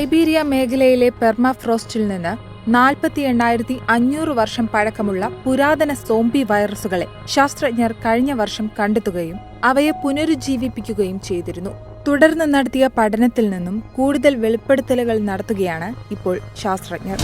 Siberia മേഖലയിലെ പെർമാഫ്രോസ്റ്റിൽ നിന്ന് നാൽപ്പത്തി എണ്ണായിരത്തി അഞ്ഞൂറ് വർഷം പഴക്കമുള്ള പുരാതന സോംബി വൈറസുകളെ ശാസ്ത്രജ്ഞർ കഴിഞ്ഞ വർഷം കണ്ടെത്തുകയും അവയെ പുനരുജ്ജീവിപ്പിക്കുകയും ചെയ്തിരുന്നു. തുടർന്ന് നടത്തിയ പഠനത്തിൽ നിന്നും കൂടുതൽ വെളിപ്പെടുത്തലുകൾ നടത്തുകയാണ് ഇപ്പോൾ ശാസ്ത്രജ്ഞർ.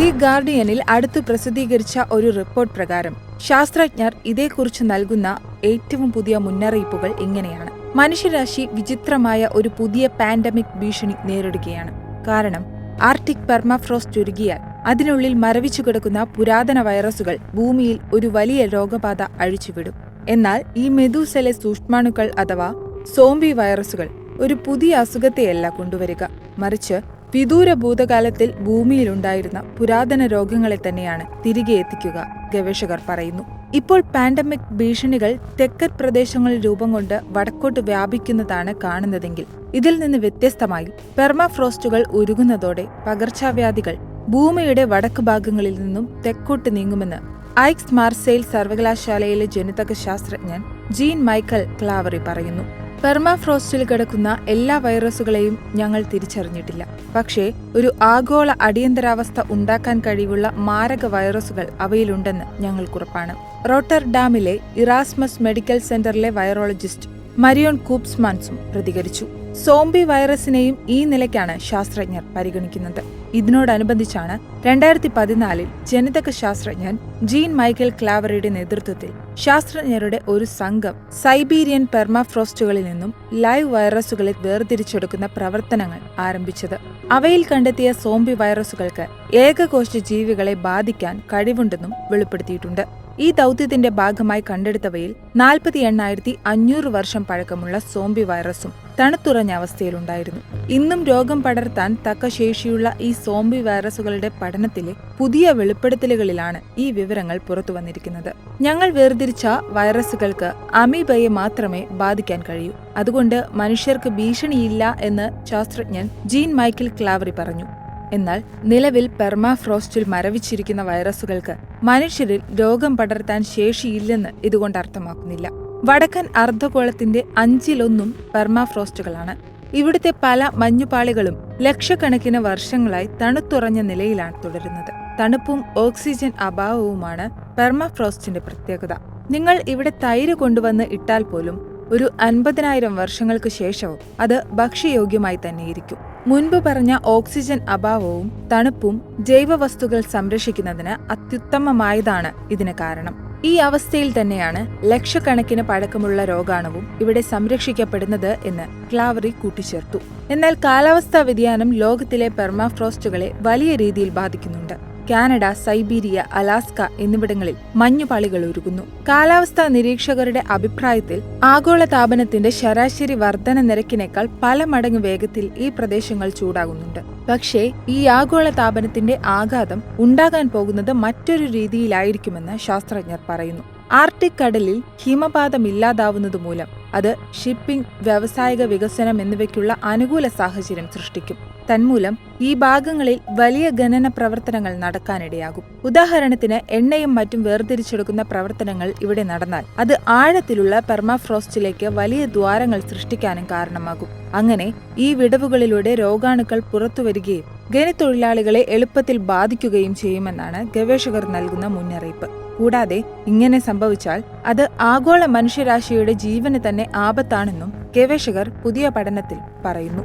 ദി ഗാർഡിയനിൽ അടുത്ത് പ്രസിദ്ധീകരിച്ച ഒരു റിപ്പോർട്ട് പ്രകാരം ശാസ്ത്രജ്ഞർ ഇതേക്കുറിച്ച് നൽകുന്ന ഏറ്റവും പുതിയ മുന്നറിയിപ്പുകൾ ഇങ്ങനെയാണ്. മനുഷ്യരാശി വിചിത്രമായ ഒരു പുതിയ പാൻഡമിക് ഭീഷണി നേരിടുകയാണ്. കാരണം ആർട്ടിക് പെർമാഫ്രോസ്റ്റ് ചുരുങ്ങിയാൽ അതിനുള്ളിൽ മരവിച്ചു കിടക്കുന്ന പുരാതന വൈറസുകൾ ഭൂമിയിൽ ഒരു വലിയ രോഗബാധ അഴിച്ചുവിടും. എന്നാൽ ഈ മെദൂസലെ സൂക്ഷ്മാണുക്കൾ അഥവാ സോംബി വൈറസുകൾ ഒരു പുതിയ അസുഖത്തെയല്ല കൊണ്ടുവരിക. മറിച്ച് വിദൂര ഭൂതകാലത്തിൽ ഭൂമിയിലുണ്ടായിരുന്ന പുരാതന രോഗങ്ങളെ തന്നെയാണ് തിരികെ എത്തിക്കുക ഗവേഷകർ പറയുന്നു. ഇപ്പോൾ പാൻഡമിക് ഭീഷണികൾ തെക്കൻ പ്രദേശങ്ങളിൽ രൂപം കൊണ്ട് വടക്കോട്ട് വ്യാപിക്കുന്നതാണ് കാണുന്നതെങ്കിൽ ഇതിൽ നിന്ന് വ്യത്യസ്തമായി പെർമാഫ്രോസ്റ്റുകൾ ഉരുകുന്നതോടെ പകർച്ചവ്യാധികൾ ഭൂമിയുടെ വടക്ക് ഭാഗങ്ങളിൽ നിന്നും തെക്കോട്ട് നീങ്ങുമെന്ന് ഐക്സ് മാർസെയിൽ സർവകലാശാലയിലെ ജനിതക ശാസ്ത്രജ്ഞൻ ജീൻ മൈക്കൽ ക്ലാവറി പറയുന്നു. പെർമാഫ്രോസ്റ്റിൽ കിടക്കുന്ന എല്ലാ വൈറസുകളെയും ഞങ്ങൾ തിരിച്ചറിഞ്ഞിട്ടില്ല. പക്ഷേ ഒരു ആഗോള അടിയന്തരാവസ്ഥ ഉണ്ടാക്കാൻ കഴിവുള്ള മാരക വൈറസുകൾ അവയിലുണ്ടെന്ന് ഞങ്ങൾക്കുറപ്പാണ്. റോട്ടർഡാമിലെ ഇറാസ്മസ് മെഡിക്കൽ സെന്ററിലെ വൈറോളജിസ്റ്റ് മരിയോൺ കൂപ്സ്മാൻസും പ്രതികരിച്ചു. സോംബി വൈറസിനെയും ഈ നിലയ്ക്കാണ് ശാസ്ത്രജ്ഞർ പരിഗണിക്കുന്നത്. ഇതിനോടനുബന്ധിച്ചാണ് രണ്ടായിരത്തി പതിനാലിൽ ജനിതക ശാസ്ത്രജ്ഞൻ ജീൻ മൈക്കൽ ക്ലാവറിയുടെ നേതൃത്വത്തിൽ ശാസ്ത്രജ്ഞരുടെ ഒരു സംഘം സൈബീരിയൻ പെർമാഫ്രോസ്റ്റുകളിൽ നിന്നും ലൈവ് വൈറസുകളെ വേർതിരിച്ചെടുക്കുന്ന പ്രവർത്തനങ്ങൾ ആരംഭിച്ചത്. അവയിൽ കണ്ടെത്തിയ സോംബി വൈറസുകൾക്ക് ഏകകോശ ജീവികളെ ബാധിക്കാൻ കഴിവുണ്ടെന്നും വെളിപ്പെടുത്തിയിട്ടുണ്ട്. ഈ ദൗത്യത്തിന്റെ ഭാഗമായി കണ്ടെടുത്തവയിൽ നാൽപ്പത്തി എണ്ണായിരത്തി അഞ്ഞൂറ് വർഷം പഴക്കമുള്ള സോംബി വൈറസും തണുത്തുറഞ്ഞ അവസ്ഥയിലുണ്ടായിരുന്നു. ഇന്നും രോഗം പടർത്താൻ തക്ക ശേഷിയുള്ള ഈ സോംബി വൈറസുകളുടെ പഠനത്തിലെ പുതിയ വെളിപ്പെടുത്തലുകളിലാണ് ഈ വിവരങ്ങൾ പുറത്തു വന്നിരിക്കുന്നത്. ഞങ്ങൾ വേർതിരിച്ച വൈറസുകൾക്ക് അമീബയെ മാത്രമേ ബാധിക്കാൻ കഴിയൂ. അതുകൊണ്ട് മനുഷ്യർക്ക് ഭീഷണിയില്ല എന്ന് ശാസ്ത്രജ്ഞൻ ജീൻ മൈക്കിൾ ക്ലാവറി പറഞ്ഞു. എന്നാൽ നിലവിൽ പെർമാഫ്രോസ്റ്റിൽ മരവിച്ചിരിക്കുന്ന വൈറസുകൾക്ക് മനുഷ്യരിൽ രോഗം പടർത്താൻ ശേഷിയില്ലെന്ന് ഇതുകൊണ്ട് അർത്ഥമാക്കുന്നില്ല. വടക്കൻ അർദ്ധഗോളത്തിന്റെ അഞ്ചിലൊന്നും പെർമാഫ്രോസ്റ്റുകളാണ്. ഇവിടുത്തെ പല മഞ്ഞുപാളികളും ലക്ഷക്കണക്കിന് വർഷങ്ങളായി തണുത്തുറഞ്ഞ നിലയിലാണ് തുടരുന്നത്. തണുപ്പും ഓക്സിജൻ അഭാവവുമാണ് പെർമാഫ്രോസ്റ്റിന്റെ പ്രത്യേകത. നിങ്ങൾ ഇവിടെ തൈര് കൊണ്ടുവന്ന് ഇട്ടാൽ പോലും ഒരു അൻപതിനായിരം വർഷങ്ങൾക്ക് ശേഷവും അത് ഭക്ഷ്യയോഗ്യമായി തന്നെയിരിക്കും. മുൻപ് പറഞ്ഞ ഓക്സിജൻ അഭാവവും തണുപ്പും ജൈവവസ്തുക്കൾ സംരക്ഷിക്കുന്നതിന് അത്യുത്തമമായതാണ് ഇതിന് കാരണം. ഈ അവസ്ഥയിൽ തന്നെയാണ് ലക്ഷക്കണക്കിന് പഴക്കമുള്ള രോഗാണുവും ഇവിടെ സംരക്ഷിക്കപ്പെടുന്നത് എന്ന് ക്ലാവറി കൂട്ടിച്ചേർത്തു. എന്നാൽ കാലാവസ്ഥാ വ്യതിയാനം ലോകത്തിലെ പെർമാഫ്രോസ്റ്റുകളെ വലിയ രീതിയിൽ ബാധിക്കുന്നുണ്ട്. കാനഡ സൈബീരിയ അലാസ്ക എന്നിവിടങ്ങളിൽ മഞ്ഞുപാളികൾ ഉരുകുന്നു. കാലാവസ്ഥാ നിരീക്ഷകരുടെ അഭിപ്രായത്തിൽ ആഗോള താപനത്തിന്റെ ശരാശരി വർധന നിരക്കിനേക്കാൾ പല മടങ്ങ് വേഗത്തിൽ ഈ പ്രദേശങ്ങൾ ചൂടാകുന്നുണ്ട്. പക്ഷേ ഈ ആഗോള താപനത്തിന്റെ ആഘാതം ഉണ്ടാകാൻ പോകുന്നത് മറ്റൊരു രീതിയിലായിരിക്കുമെന്ന് ശാസ്ത്രജ്ഞർ പറയുന്നു. ആർട്ടിക് കടലിൽ ഹിമപാതമില്ലാതാവുന്നത് മൂലം അത് ഷിപ്പിംഗ് വ്യാവസായിക വികസനം എന്നിവയ്ക്കുള്ള അനുകൂല സാഹചര്യം സൃഷ്ടിക്കും. തന്മൂലം ഈ ഭാഗങ്ങളിൽ വലിയ ഖനന പ്രവർത്തനങ്ങൾ നടക്കാനിടയാകും. ഉദാഹരണത്തിന് എണ്ണയും മറ്റും വേർതിരിച്ചെടുക്കുന്ന പ്രവർത്തനങ്ങൾ ഇവിടെ നടന്നാൽ അത് ആഴത്തിലുള്ള പെർമാഫ്രോസ്റ്റിലേക്ക് വലിയ ദ്വാരങ്ങൾ സൃഷ്ടിക്കാനും കാരണമാകും. അങ്ങനെ ഈ വിടവുകളിലൂടെ രോഗാണുക്കൾ പുറത്തുവരികയും ഖനിത്തൊഴിലാളികളെ എളുപ്പത്തിൽ ബാധിക്കുകയും ചെയ്യുമെന്നാണ് ഗവേഷകർ നൽകുന്ന മുന്നറിയിപ്പ്. കൂടാതെ ഇങ്ങനെ സംഭവിച്ചാൽ അത് ആഗോള മനുഷ്യരാശിയുടെ ജീവന് തന്നെ ആപത്താണെന്നും ഗവേഷകർ പുതിയ പഠനത്തിൽ പറയുന്നു.